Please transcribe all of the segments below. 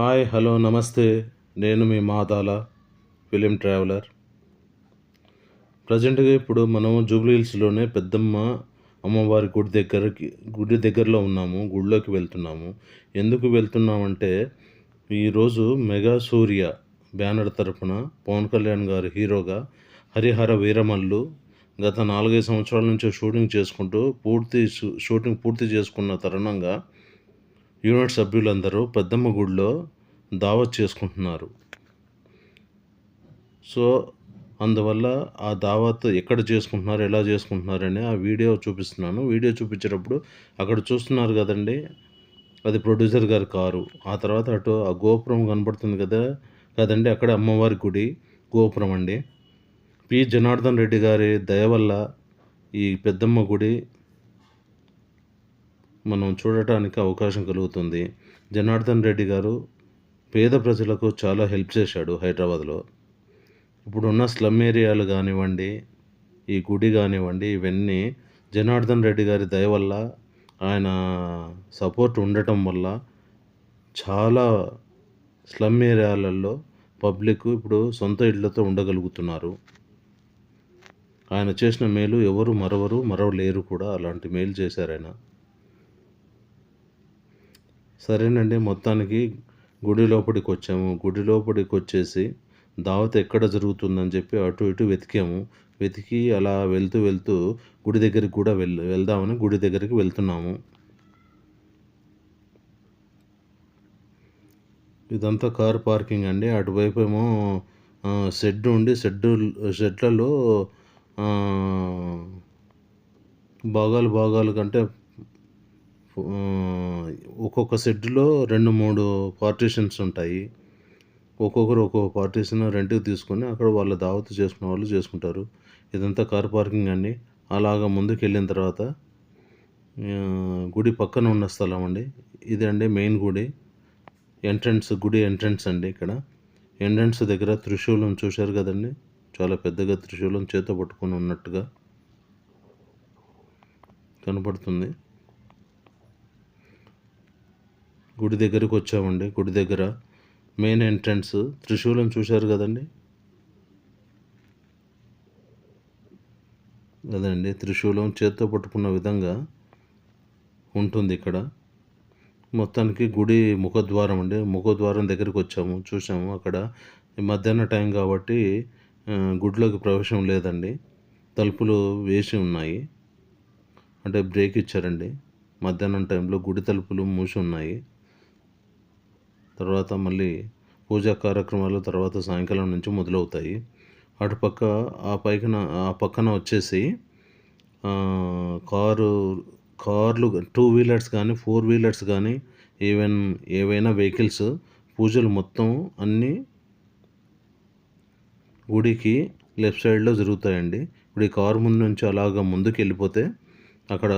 Hi hello నమస్తే. నేను మీ Madala film traveller. ప్రజెంట్గా ఇప్పుడు మనం జూబ్లీహిల్స్లోనే పెద్దమ్మ అమ్మవారి గుడి దగ్గరకి గుడి దగ్గరలో ఉన్నాము గుడిలోకి వెళ్తున్నాము. ఎందుకు వెళ్తున్నామంటే ఈరోజు మెగా సూర్య బ్యానర్ తరపున పవన్ కళ్యాణ్ గారు హీరోగా హరిహర వీరమల్లు గత నాలుగైదు సంవత్సరాల నుంచి షూటింగ్ చేసుకుంటూ పూర్తి షూటింగ్ పూర్తి చేసుకున్న తరుణంగా యూనిట్ సభ్యులందరూ పెద్దమ్మ గుడిలో దావత్ చేసుకుంటున్నారు. సో అందువల్ల ఆ దావత్ ఎక్కడ చేసుకుంటున్నారు ఎలా చేసుకుంటున్నారని ఆ వీడియో చూపిస్తున్నాను. వీడియో చూపించేటప్పుడు అక్కడ చూస్తున్నారు కదండి అది ప్రొడ్యూసర్ గారి కారు. ఆ తర్వాత అటు ఆ గోపురం కనబడుతుంది కదా కదండి అక్కడ అమ్మవారి గుడి గోపురం అండి. పి. జనార్దన్ రెడ్డి గారి దయ వల్ల ఈ పెద్దమ్మ గుడి మనం చూడటానికి అవకాశం కలుగుతుంది. జనార్దన్ రెడ్డి గారు పేద ప్రజలకు చాలా హెల్ప్ చేశాడు హైదరాబాద్లో. ఇప్పుడున్న స్లమ్ ఏరియాలు కానివ్వండి ఈ గుడి కానివ్వండి ఇవన్నీ జనార్దన్ రెడ్డి గారి దయ వల్ల ఆయన సపోర్ట్ ఉండటం వల్ల చాలా స్లమ్ ఏరియాలలో పబ్లిక్ ఇప్పుడు సొంత ఇళ్ళతో ఉండగలుగుతున్నారు. ఆయన చేసిన మేలు ఎవరు మరవరు మరవలేరు కూడా అలాంటి మేలు చేశారు ఆయన. సరేనండి మొత్తానికి గుడి లోపలికి వచ్చాము గుడి లోపలికి వచ్చేసి దావత్ ఎక్కడ జరుగుతుందని చెప్పి అటు ఇటు వెతికాము. వెతికి అలా వెళ్తూ వెళ్తూ గుడి దగ్గరికి కూడా వెళ్ వెళ్దామని గుడి దగ్గరికి వెళ్తున్నాము. ఇదంతా కార్ పార్కింగ్ అండి. అటువైపు ఏమో షెడ్ ఉండి షెడ్ షెడ్లలో భాగాలు భాగాలు కంటే ఒక్కొక్క షెడ్లో రెండు మూడు పార్టీషన్స్ ఉంటాయి. ఒక్కొక్కరు ఒక్కొక్క పార్టీషన్ రెంట్కి తీసుకొని అక్కడ వాళ్ళ దావత్ చేసుకునే వాళ్ళు చేసుకుంటారు. ఇదంతా కార్ పార్కింగ్ అండి. అలాగా ముందుకు వెళ్ళిన తర్వాత గుడి పక్కన ఉన్న స్థలం అండి. ఇది అండి మెయిన్ గుడి. ఎంట్రన్స్ గుడి ఎంట్రన్స్ అండి ఇక్కడ. ఎంట్రన్స్ దగ్గర త్రిశూలం చూశారు కదండి. చాలా పెద్దగా త్రిశూలం చేత పట్టుకొని ఉన్నట్టుగా కనపడుతుంది. గుడి దగ్గరికి వచ్చామండి. గుడి దగ్గర మెయిన్ ఎంట్రన్స్ త్రిశూలం చూశారు కదండి? అదండి. త్రిశూలం చేత్తో పట్టుకున్న విధంగా ఉంటుంది ఇక్కడ. మొత్తానికి గుడి ముఖద్వారం అండి. ముఖద్వారం దగ్గరికి వచ్చాము చూసాము అక్కడ ఈ మధ్యాహ్న టైం కాబట్టి గుడిలోకి ప్రవేశం లేదండి. తలుపులు వేసి ఉన్నాయి. అంటే బ్రేక్ ఇచ్చారండి. మధ్యాహ్నం టైంలో గుడి తలుపులు మూసి ఉన్నాయి. తర్వాత మళ్ళీ పూజా కార్యక్రమాలు తర్వాత సాయంకాలం నుంచి మొదలవుతాయి. అటుపక్క ఆ పైకన ఆ పక్కన వచ్చేసి కారు కార్లు టూ వీలర్స్ కానీ ఫోర్ వీలర్స్ కానీ ఈవెన్ ఏవైనా వెహికల్స్ పూజలు మొత్తం అన్నీ గుడికి లెఫ్ట్ సైడ్లో జరుగుతాయండి. ఇప్పుడు ఈ కారు ముందు నుంచి అలాగ ముందుకు వెళ్ళిపోతే అక్కడ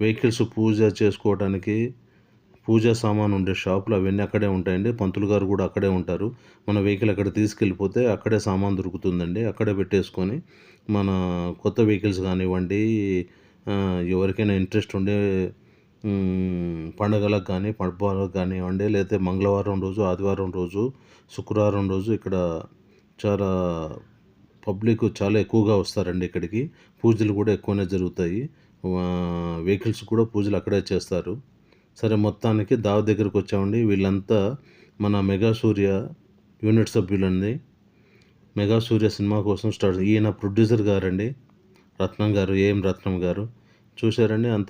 వెహికల్స్ పూజ చేసుకోవడానికి పూజా సామాన్ ఉండే షాపులు అవన్నీ అక్కడే ఉంటాయండి. పంతులు గారు కూడా అక్కడే ఉంటారు. మన వెహికల్ అక్కడ తీసుకెళ్ళిపోతే అక్కడే సామాన్ దొరుకుతుందండి. అక్కడే పెట్టేసుకొని మన కొత్త వెహికల్స్ కానివ్వండి ఎవరికైనా ఇంట్రెస్ట్ ఉండే పండగలకు కానీ పర్వాలకు కానివ్వండి లేకపోతే మంగళవారం రోజు ఆదివారం రోజు శుక్రవారం రోజు ఇక్కడ చాలా పబ్లిక్ చాలా ఎక్కువగా వస్తారండి ఇక్కడికి. పూజలు కూడా ఎక్కువనే జరుగుతాయి. వెహికల్స్ కూడా పూజలు అక్కడే చేస్తారు. సరే మొత్తానికి దావ దగ్గరికి వచ్చామండి. వీళ్ళంతా మన మెగా సూర్య యూనిట్ సభ్యులండి. మెగా సూర్య సినిమా కోసం స్టార్ట్ ఈయన ప్రొడ్యూసర్ గారండి. రత్నం గారు ఏం రత్నం గారు. చూశారండి అంత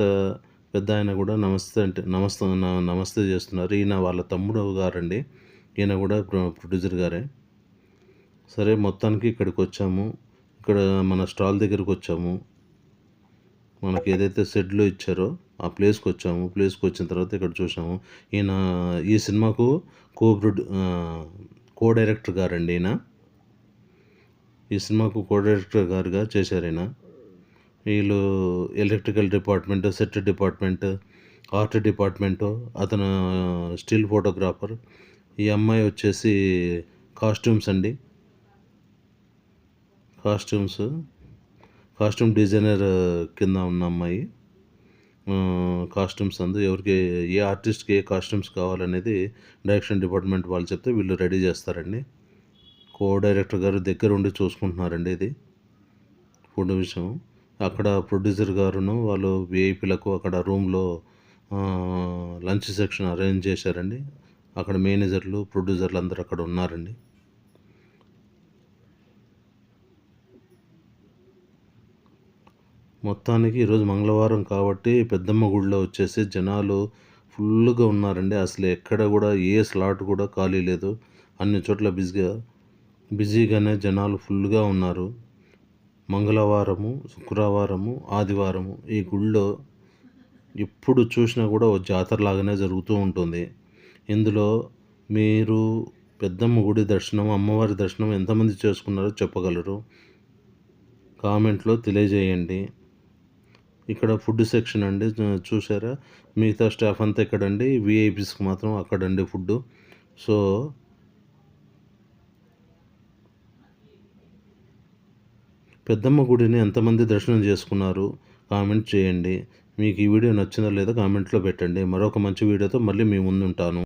పెద్ద ఆయన కూడా నమస్తే అంటే నమస్తే నమస్తే చేస్తున్నారు. ఈయన వాళ్ళ తమ్ముడు గారండి. ఈయన కూడా ప్రొడ్యూసర్ గారే. సరే మొత్తానికి ఇక్కడికి వచ్చాము. ఇక్కడ మన స్టాల్ దగ్గరికి వచ్చాము. మనకి ఏదైతే షెడ్లో ఇచ్చారో ఆ ప్లేస్కి వచ్చాము. ప్లేస్కి వచ్చిన తర్వాత ఇక్కడ చూసాము ఈయన ఈ సినిమాకు కో కో డైరెక్టర్ గారండి ఈయన. ఈ సినిమాకు కో డైరెక్టర్ గారుగా చేశారు ఈయన. వీళ్ళు electrical department set department art department అతను స్టిల్ ఫోటోగ్రాఫర్. ఈ అమ్మాయి వచ్చేసి కాస్ట్యూమ్స్ అండి. కాస్ట్యూమ్స్ కాస్ట్యూమ్ డిజైనర్ కింద ఉన్న అమ్మాయి కాస్ట్యూమ్స్ అందు ఎవరికి ఏ ఆర్టిస్ట్కి ఏ కాస్ట్యూమ్స్ కావాలనేది డైరెక్షన్ డిపార్ట్మెంట్ వాళ్ళు చెప్తే వీళ్ళు రెడీ చేస్తారండి. కో డైరెక్టర్ గారు దగ్గర ఉండి చూసుకుంటున్నారండి ఇది. ఫుడ్ విషయం. అక్కడ ప్రొడ్యూసర్ గారును వాళ్ళు విఐపీలకు అక్కడ రూమ్లో లంచ్ సెక్షన్ అరేంజ్ చేశారండి. అక్కడ మేనేజర్లు ప్రొడ్యూసర్లు అందరూ అక్కడ ఉన్నారండి. మొత్తానికి ఈరోజు మంగళవారం కాబట్టి పెద్దమ్మ గుడిలో వచ్చేసి జనాలు ఫుల్గా ఉన్నారండి. అసలు ఎక్కడ కూడా ఏ స్లాట్ కూడా ఖాళీ లేదు. అన్ని చోట్ల బిజీగా బిజీగానే జనాలు ఫుల్గా ఉన్నారు. మంగళవారము శుక్రవారము ఆదివారము ఈ గుళ్ళో ఎప్పుడు చూసినా కూడా ఓ జాతర లాగానే జరుగుతూ ఉంటుంది. ఇందులో మీరు పెద్దమ్మ గుడి దర్శనం అమ్మవారి దర్శనం ఎంతమంది చేసుకున్నారో చెప్పగలరు. కామెంట్లో తెలియజేయండి. ఇక్కడ ఫుడ్ సెక్షన్ అండి చూసారా మిగతా స్టాఫ్ అంతా ఇక్కడండి విఐపీస్కి మాత్రం అక్కడండి ఫుడ్ సో పెద్దమ్మ గుడిని ఎంతమంది దర్శనం చేసుకున్నారు కామెంట్ చేయండి. మీకు ఈ వీడియో నచ్చిందో లేదో కామెంట్లో పెట్టండి. మరొక మంచి వీడియోతో మళ్ళీ మీ ముందుంటాను.